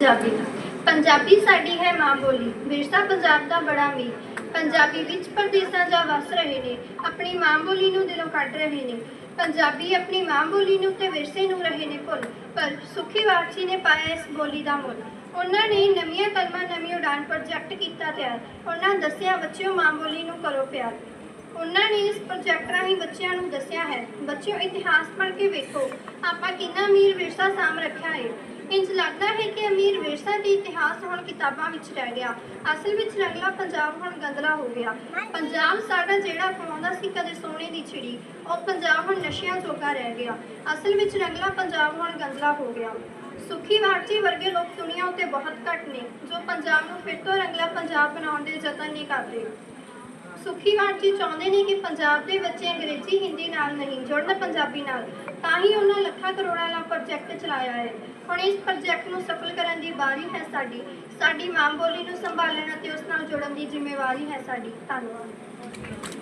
ਪੰਜਾਬੀ ਪੰਜਾਬੀ ਸਾਡੀ ਹੈ ਮਾਂ ਬੋਲੀ। ਵਿਰਸਾ ਪੰਜਾਬ ਦਾ ਬੜਾ ਅਮੀਰ ਪੰਜਾਬੀ ਵਿੱਚ ਪਰਦੇਸਾਂ ਜਾ ਵਸ ਰਹੇ ਨੇ। ਆਪਣੀ ਮਾਂ ਬੋਲੀ ਨੂੰ ਦਿਲੋਂ ਕੱਢ ਰਹੇ ਨੇ। ਪੰਜਾਬੀ ਆਪਣੀ ਮਾਂ ਬੋਲੀ ਨੂੰ ਤੇ ਵਿਰਸੇ ਨੂੰ ਰਹੇ ਨੇ ਭੁੱਲ। ਪਰ ਸੁਖੀ ਵਾਰਸੀ ਨੇ ਪਾਇਆ ਇਸ ਬੋਲੀ ਦਾ ਮੁੱਲ। ਉਹਨਾਂ ਨੇ ਨਵੀਆਂ ਕਲਮਾਂ ਨਵੀਂ ਉਡਾਨ ਪ੍ਰੋਜੈਕਟ ਕੀਤਾ ਤਿਆਰ। ਉਹਨਾਂ ਦੱਸਿਆ, ਬੱਚਿਓ, ਮਾਂ ਬੋਲੀ ਨੂੰ ਕਰੋ ਪਿਆਰ। ਉਹਨਾਂ ਨੇ ਇਸ ਪ੍ਰੋਜੈਕਟ ਰਾਹੀਂ ਬੱਚਿਆਂ ਨੂੰ ਦੱਸਿਆ ਹੈ, ਬੱਚਿਓ, ਇਤਿਹਾਸ ਪੜ੍ਹ ਕੇ ਵੇਖੋ। ਆਪਾਂ ਕਿੰਨਾ ਮੀਰ ਵਿਰਸਾ ਸਾਂਭ ਰੱਖਿਆ ਹੈ ਇੰਜ ਲੱਗਦਾ ਹੈ ਕਿ ਅਮੀਰ ਵਿਰਸਾ ਤੇ ਇਤਿਹਾਸ ਹੁਣ ਕਿਤਾਬਾਂ ਵਿੱਚ ਰਹਿ ਗਿਆ। ਅਸਲ ਵਿੱਚ ਰੰਗਲਾ ਪੰਜਾਬ ਹੁਣ ਗੰਦਲਾ ਹੋ ਗਿਆ। ਪੰਜਾਬ ਸਾਡਾ ਜਿਹੜਾ ਕਮਾਉਂਦਾ ਸੀ ਕਦੇ ਸੋਨੇ ਦੀ ਛਿੜੀ ਉਹ ਪੰਜਾਬ ਹੁਣ ਨਸ਼ਿਆਂ ਜੋਗਾ ਰਹਿ ਗਿਆ। ਅਸਲ ਵਿੱਚ ਰੰਗਲਾ ਪੰਜਾਬ ਹੁਣ ਗੰਦਲਾ ਹੋ ਗਿਆ। ਸੁਖੀ ਵਾਰਚੀ ਵਰਗੇ ਲੋਕ ਦੁਨੀਆ ਉੱਤੇ ਬਹੁਤ ਘੱਟ ਨੇ, ਜੋ ਪੰਜਾਬ ਨੂੰ ਫਿਰ ਤੋਂ ਰੰਗਲਾ ਪੰਜਾਬ ਬਣਾਉਣ ਦੇ ਯਤਨ ਨਹੀਂ ਕਰਦੇ। ਸੁਖੀ ਜੀ ਚਾਹੁੰਦੇ ਨੇ ਕਿ ਪੰਜਾਬ ਦੇ ਬੱਚੇ ਅੰਗਰੇਜ਼ੀ, ਹਿੰਦੀ ਨਾਲ ਨਹੀਂ ਜੁੜਨ ਪੰਜਾਬੀ ਨਾਲ, ਤਾਂ ਹੀ ਉਹਨਾਂ ਲੱਖਾਂ ਕਰੋੜਾਂ ਦਾ ਪ੍ਰੋਜੈਕਟ ਚਲਾਇਆ ਹੈ। ਹੁਣ ਇਸ ਪ੍ਰੋਜੈਕਟ ਨੂੰ ਸਫਲ ਕਰਨ ਦੀ ਵਾਰੀ ਹੈ ਸਾਡੀ। ਸਾਡੀ ਮਾਂ ਬੋਲੀ ਨੂੰ ਸੰਭਾਲਣ ਅਤੇ ਉਸ ਨਾਲ ਜੁੜਨ ਦੀ ਜ਼ਿੰਮੇਵਾਰੀ ਹੈ ਸਾਡੀ। ਧੰਨਵਾਦ।